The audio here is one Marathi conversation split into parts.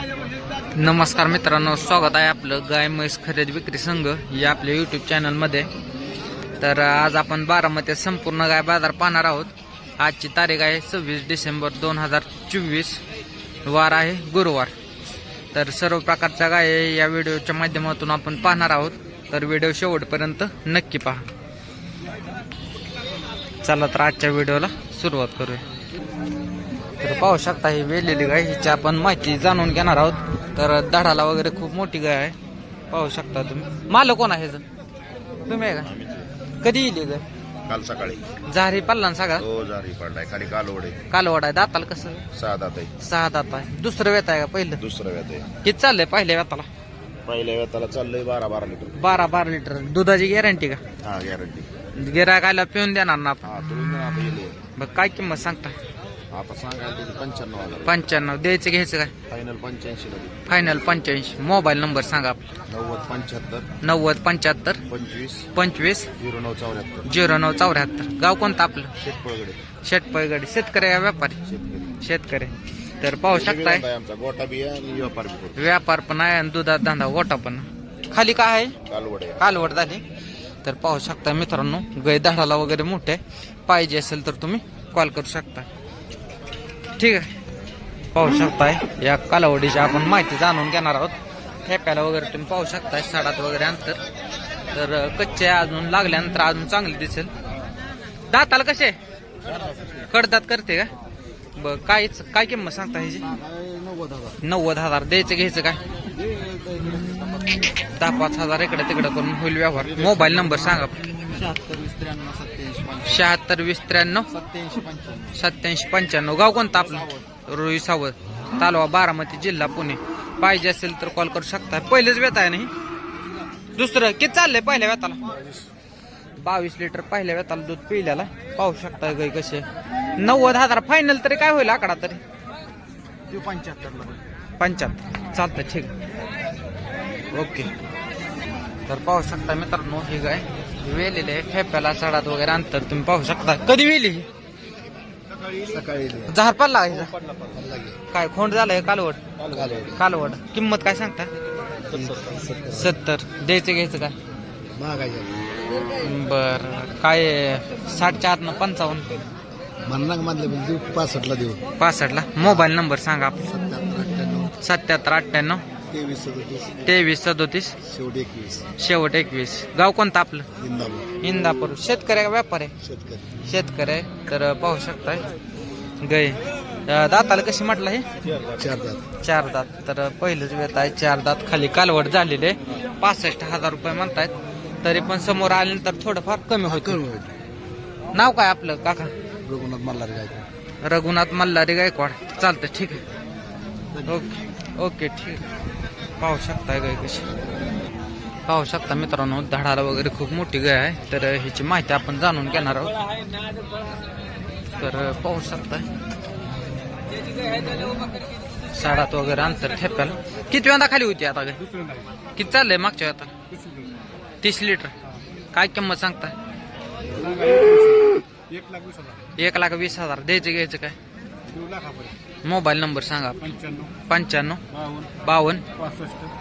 नमस्कार मित्रांनो स्वागत आहे आपलं गाय म्हैस खरेदी विक्री संघ या आपल्या यूट्यूब चॅनलमध्ये तर आज आपण बारामतीत संपूर्ण गाय बाजार पाहणार आहोत. आजची तारीख आहे सव्वीस डिसेंबर दोन हजार चोवीस. वार आहे गुरुवार. तर सर्व प्रकारच्या गाय या व्हिडिओच्या माध्यमातून आपण पाहणार आहोत. तर व्हिडिओ शेवटपर्यंत नक्की पहा. चला तर आजच्या व्हिडिओला सुरुवात करूया. तर पाहू शकता ही वेलेली गाय हिची आपण माहिती जाणून घेणार आहोत. तर दडाला वगैरे खूप मोठी गाय आहे. पाहू शकता तुम्ही. मालक कोण आहे ह्याचं? तुम्ही आहे का? कधी येईल ही गाय? काल सकाळी. झारी पल्ला सगळा? तो जारी पडलाय खाली कालवडे कालवड आहे. दाताला कसं? सहा दात आहे. सहा दात आहे. दुसरं वेत आहे का पहिलं? दुसरं व्यात आहे. किती चाललंय पहिल्या वेताला? पहिल्या व्याताला चाललंय बारा बारा लिटर. बारा बारा लिटर. दुधाची गॅरंटी का? हा गॅरंटी. गिरायकाला पिऊन देणार ना आपण. हा तुला आता येईल बघ काय किंमत सांगता? आता सांगायला तुझी पंच्याण्णव हजार पंच्याण्णव. द्यायचं घ्यायचं काय? फायनल पंच्याऐंशी फायनल पंच्याऐंशी. मोबाईल नंबर सांगा आपला. नव्वद पंच्याहत्तर. नव्वद पंच्याहत्तर. पंचवीस. पंचवीस. झिरो नऊ चौऱ्याहत्तर. झिरो नऊ चौऱ्याहत्तर. गाव कोणतं आपलं? शेतपळगडे. शेटपळगड शेतकरी आहे का व्यापारी? शेतकरी. शेतकरी. तर पाहू शकताय. आहे आमचा. गोटा बी आहे आणि व्यापार बी करतो. व्यापार पण आहे आणि दुधात धंदा गोटा पण. खाली काय आहे? कालवडे कालवड झाली. तर पाहू शकता मित्रांनो गाय दहाडाला वगैरे मोठे पाहिजे असेल तर तुम्ही कॉल करू शकता ठीक आहे. पाहू शकताय या कालावडीची आपण माहिती जाणून घेणार आहोत. ठेप्याला वगैरे तुम्ही पाहू शकताय साडात वगैरे अंतर तर कच्चे अजून लागल्यानंतर अजून चांगले दिसेल. दाताला कसे? कडदात करते का? बर काय काय किंमत सांगता ह्याची? नव्वद हजार. द्यायचं घ्यायचं काय? दहा पाच हजार इकडे तिकडे करून होईल व्यवहार. मोबाईल नंबर सांगा शहात्तर वीस त्र्याण्णव सत्याऐंशी पंच्याण्णव. सत्याऐंशी पंच्याण्णव गाव कोणतं आपलं? रोही सावर तालुका बारामती जिल्हा पुणे. पाहिजे असेल तर कॉल करू शकता. पहिलेच वेत आहे नाही दुसरं किती चाललंय पहिल्या वेताला बावीस लिटर पहिल्या वेताला दूध पिल्याला. पाहू शकता गाई कसे नव्वद हजार. फायनल तरी काय होईल आकडा तरी? ते पंच्याहत्तरला पंच्याहत्तर. चालतं ठीक ओके. तर पाहू शकता मित्रांनो ही गाय वेलेली आहे सडात वगैरे अंतर तुम्ही पाहू शकता. कधी वेली सकाळी जहार पडला का हिचा? काय खोंड झालंय कालवड? कालवड. किंमत काय सांगता? सत्तर. द्यायचं घ्यायचं काय? बर काय साठच्या आतनं पंचावन्न? म्हणणार मधले पासष्टला देऊ. पासष्टला. मोबाईल नंबर सांगा आपला. सत्याहत्तर अठ्ठ्याण्णव. सत्याहत्तर अठ्ठ्याण्णव. तेवीस सदतीस. तेवीस सदोतीस. शेवटी एकवीस. शेवट एकवीस. गाव कोणतं आपलं? इंदापूर. इंदापूर. शेतकरी का व्यापार? आहे शेतकरी. शेतकरी आहे. तर पाहू शकताय. गाय. अं, दाताला कशी म्हटलं हे? चार दात. चार दात. तर पहिलंच वेत आहे. चार दात खाली कालवड झालेले पासष्ट हजार रुपये म्हणतायत. तरी पण समोर आल्यानंतर थोडंफार कमी होतं कमी होईल नाव काय आपलं काका? रघुनाथ मल्हार गायकवाड. रघुनाथ मल्हारी गायकवाड. चालतं ठीक आहे. ओके. ओके ठीक आहे. पाहू शकताय गाय कशी. पाहू शकता मित्रांनो धडाला वगैरे खूप मोठी गाय आहे. तर ह्याची माहिती आपण जाणून घेणार आहोत. तर पाहू शकताय. साडात वगैरे अंतर ठेप्याला किती वेळा खाली होती आता गाय? किती चाललंय मागच्या आता? तीस लिटर. काय किंमत हजार. एक लाख वीस हजार. द्यायचं घ्यायचं काय? लाखापर्यंत मोबाईल नंबर सांगा पंच्याण्णव. पंच्याण्णव. बावन्न. बावन्न.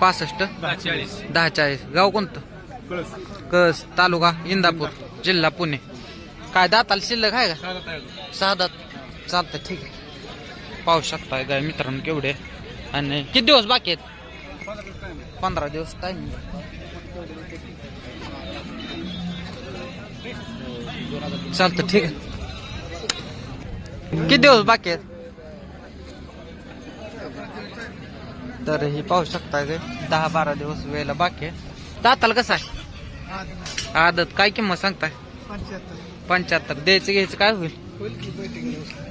पासष्ट. चाळीस दहा चाळीस गाव कोणतं? कळस. कस तालुका इंदापूर. जिल्हा पुणे. काय दाताला शिल्लक आहे का? सहा दात चालतं ठीक आहे. पाहू शकताय गाय मित्रांनो केवढे? आणि किती दिवस बाकी आहेत? पंधरा दिवस टाइम चालतं ठीक आहे. किती दिवस बाकी आहेत? तर ही पाहू शकता काय दहा बारा दिवस वेळेला बाकी आहे दाताला कसं आहे? आदत काय किंमत सांगताय? पंच्याहत्तर. द्यायचं घ्यायचं काय होईल?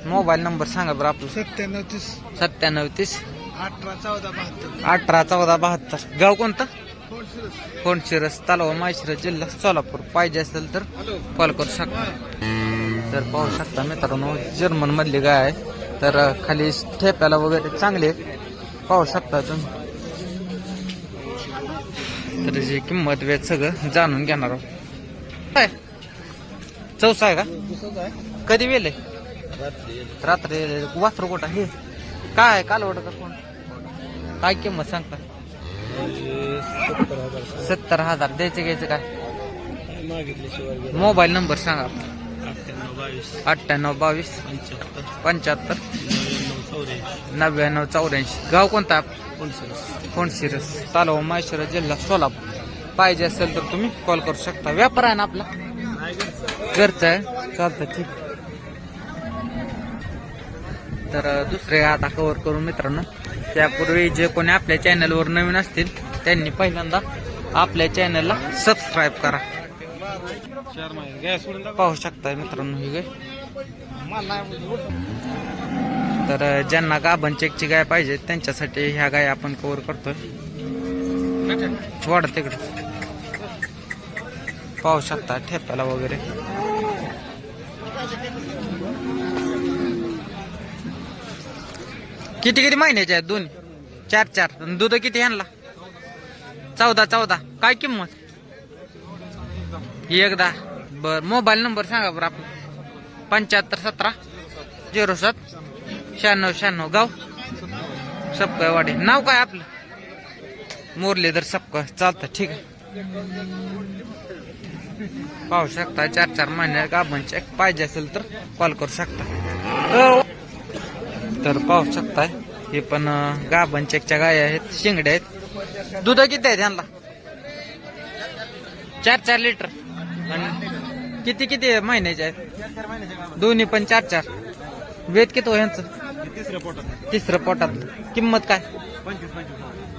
मोबाईल नंबर सांगा बरं आपलं. सत्त्याण्णव तीस. सत्त्याण्णव तीस. अठरा चौदा बहात्तर. अठरा चौदा बहात्तर. गाव कोणतं? कोणशिरस तालुका माळशिरस जिल्हा सोलापूर. पाहिजे असेल तर कॉल करू शकता. तर पाहू शकता मित्रांनो जर्मन मधली गाय आहे. तर खाली ठेप्याला वगैरे चांगले. पाहू शकता तुम्ही. तर जी किंमत वेळ सगळं जाणून घेणार आहोत. काय? चौसा आहे का? कधी वेल रात्री वासरू कुठं हे काय कालवड का कोण? काय किंमत सांगता? सत्तर हजार. द्यायचे घ्यायचं काय? मोबाईल नंबर सांगा. अठ्ठ्याण्णव बावीस. पंच्याहत्तर. नव्याण्णव चौऱ्याऐंशी. गाव कोणता? कोणशिरस तालुका माहेश्वरा जिल्हा सोलापूर. पाहिजे असेल तर तुम्ही कॉल करू शकता. व्यापार आहे ना आपला? घरचा आहे? चालतं ठीक तर दुसरे आता कव्हर करून मित्रांनो त्यापूर्वी जे कोणी आपल्या चॅनलवर नवीन असतील त्यांनी पहिल्यांदा आपल्या चॅनलला सबस्क्राईब करा. पाहू शकताय मित्रांनो ही काय. तर ज्यांना गाभण चेकची गाय पाहिजे त्यांच्यासाठी ह्या गाय आपण कव्हर करतोय. वाढ तिकडे पाहू शकता ठेप्याला वगैरे. किती किती महिन्याचे आहेत दोन चार चार. आणि दूध किती आणला चौदा चौदा. काय किंमत? एकदा. बर मोबाईल नंबर सांगा बरं आपण. पंच्याहत्तर सतरा झिरो सात शहाण्णव शहाण्णव. गाव? सपकाय वाडे नाव काय आपलं? मुरलीधर सपकाय चालतं ठीक आहे. पाहू शकता चार चार महिने गाभण चेक पाहिजे असेल तर कॉल करू शकता. तर पाहू शकताय हे पण गाभण चेकच्या गाय आहेत शिंगड्या आहेत. दूध किती आहे त्यांना चार चार लिटर आणि किती किती महिन्याचे आहेत? दोन्ही पण चार चार. वेद किती हो यांचं तिसऱ्या पोटात तिसरं पोटात. किंमत काय?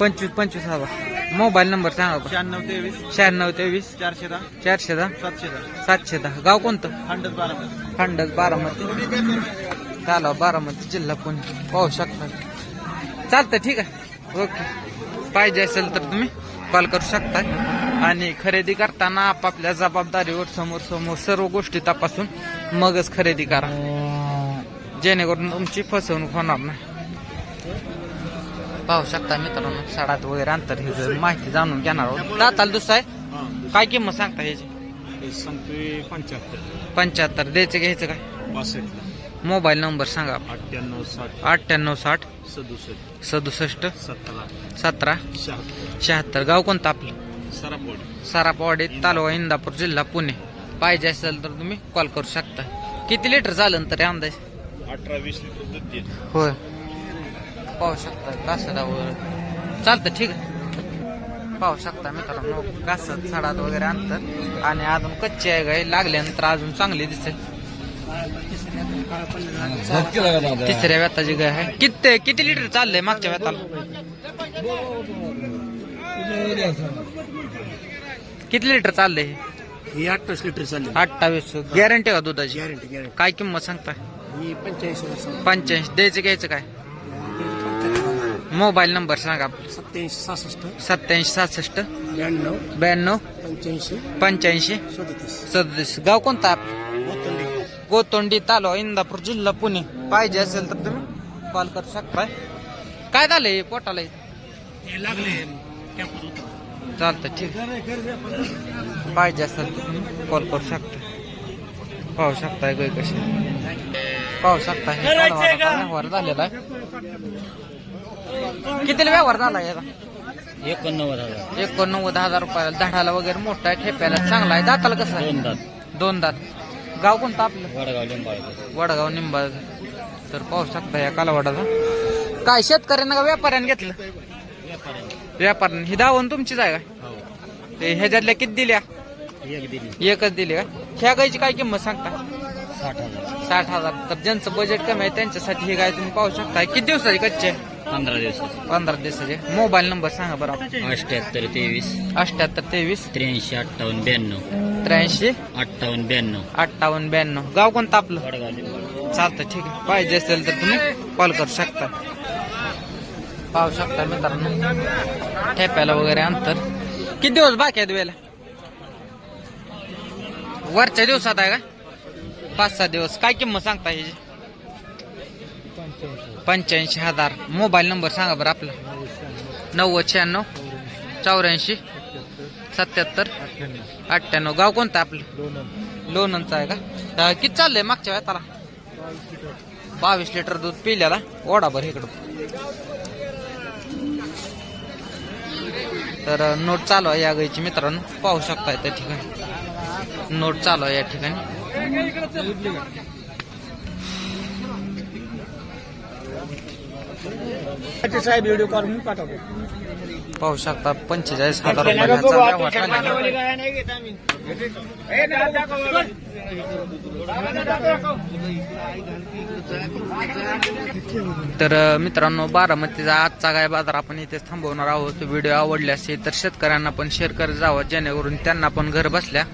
पंचवीस पंचवीस हजार मोबाईल नंबर सांगा. शहाण्णव तेवीस. शहाण्णव तेवीस. चारशे दहा. चारशे दहा? सातशे दहा. सातशे दहा. गाव कोणतं? हंड्रेड बारा खंडच बारामती. चालवा बारामती जिल्हा पुणे पाहू शकता. चालतं ठीक आहे. ओके. पाहिजे असेल तर तुम्ही. कॉल करू शकता आणि खरेदी करताना आपापल्या जबाबदारीवर समोर समोर सर्व गोष्टी तपासून मगच खरेदी करा. जेणेकरून तुमची फसवणूक होणार नाही. पाहू शकता मित्रांनो सडात वगैरे अंतर हे जर माहिती जाणून घेणार आहोत. दाताला दुसरा आहे. काय किंमत सांगता ह्याची पंच्याहत्तर. पंच्याहत्तर. द्यायचं घ्यायचं काय? मोबाईल नंबर सांगा. अठ्ठ्याण्णव साठ. अठ्ठ्याण्णव साठ. सदुसष्ट. सदुसष्ट. सतरा. सतरा. शहात्तर. शहात्तर. गाव कोणतं आपलं? सरापोडी सारापवाडी तालुका इंदापूर जिल्हा पुणे. पाहिजे असेल तर तुम्ही कॉल करू शकता. किती लिटर चालेल तरी अंदाज? अठरा वीस लिटर दूध होय. पाहू शकता. कासडावर चालतं ठीक आहे. पाहू शकता मित्रांनो. कासत सडात वगैरे अंतर आणि अजून कच्ची आहे गाय लागल्यानंतर अजून चांगली दिसेल. तिसऱ्या व्यताची गाय आहे. किती किती लिटर चाललंय मागच्या व्यताला? किती लिटर चाललंय हे? अठ्ठावीस लिटर चालली. अठ्ठावीस. गॅरंटी का दुधाची? गॅरंटी गॅरंटी काय किंमत सांगताय? ही पंच्याऐंशी वर्ष पंच्याऐंशी. द्यायचं घ्यायचं काय? मोबाईल नंबर सांगा सत्याऐंशी सहासष्ट. सत्याऐंशी सहासष्ट. ब्याण्णव. ब्याण्णव. पंच्याऐंशी. पंच्याऐंशी. सदतीस. सदतीस. गाव कोणता आपलं? गोतोंडी तालुका इंदापूर जिल्हा पुणे. पाहिजे असेल तर तुम्ही कॉल करू शकताय काय झालंय? पोटाला चालतं ठीक पाहिजे असेल तर तुम्ही कॉल करू शकता. पाहू शकताय गाय कशी पाहू शकता हे कालवाडाचा व्यवहार झालेला आहे. कितीला व्यवहार झाला याचा? एकोणनव्वद हजार. एकोणनव्वद हजार रुपयाला झाडाला वगैरे मोठा आहे ठेप्याला चांगला आहे. दाताला कसं आहे? दोन दात. दोन दात. गाव कोणतं आपलं? वडगाव लिंबाळकर. वडगाव निंबाळ तर पाहू शकता या कालवडाचा काय शेतकऱ्यांना का व्यापाऱ्याने घेतलं? व्यापाऱ्याने. ही दावण तुमचीच आहे का हो. ते ह्याच्यातल्या किती दिल्या? एक दिली. एकच दिली का? ह्या गायची काय किंमत सांगता? साठ हजार. साठ हजार. तर ज्यांचं बजेट कमी आहे त्यांच्यासाठी ही गाय तुम्ही पाहू शकता. किती दिवसाची कच्चे आहे? पंधरा दिवसाचे पंधरा दिवसाचे. मोबाईल नंबर सांगा बरं. अठ्याहत्तर तेवीस. अठ्याहत्तर तेवीस. त्र्याऐंशी अठ्ठावन्न ब्याण्णव. त्र्याऐंशी. अठ्ठावन्न ब्याण्णव. अठ्ठावन्न ब्याण्णव. गाव कोणतं आपलं? चालतं ठीक आहे. पाहिजे असेल तर तुम्ही कॉल करू शकता. पाहू शकता मित्रांनो. ठेप्याला वगैरे अंतर. किती दिवस बाकी आहेत वेळेला? वरच्या दिवसात आहे का? पाच सहा दिवस. काय किंमत सांगता ह्याची? पंच्याऐंशी हजार. मोबाईल नंबर सांगा बरं आपला. नव्वद शहाण्णव चौऱ्याऐंशी सत्याहत्तर अठ्ठ्याण्णव. गाव कोणतं आपलं? लोणंदचं आहे का? किती चाललंय मागच्या वेळेला? बावीस लिटर दूध पिल्याला. ओढा बरं इकडं. तर नोट चालू आहे या गाईची मित्रांनो. पाहू शकताय त्या ठिकाणी. नोट चालू आहे या ठिकाणी. साहेब व्हिडिओ करून पाठवतो. पाहू शकता पंचेचाळीस हजार रुपयाचा व्यवहार झालेला आहे. तर अ, मित्रांनो बारामतीचा आजचा गाय बाजार आपण इथेच थांबवणार आहोत. व्हिडिओ आवडले असेल तर शेतकऱ्यांना पण शेअर करत जावं जेणेकरून त्यांना पण घर बसल्या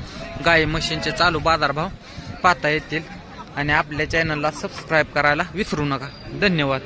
गाय म्हशींचे चालू बाजारभाव पाहता येतील. आणि आपल्या चॅनलला सबस्क्राईब करायला विसरू नका. धन्यवाद.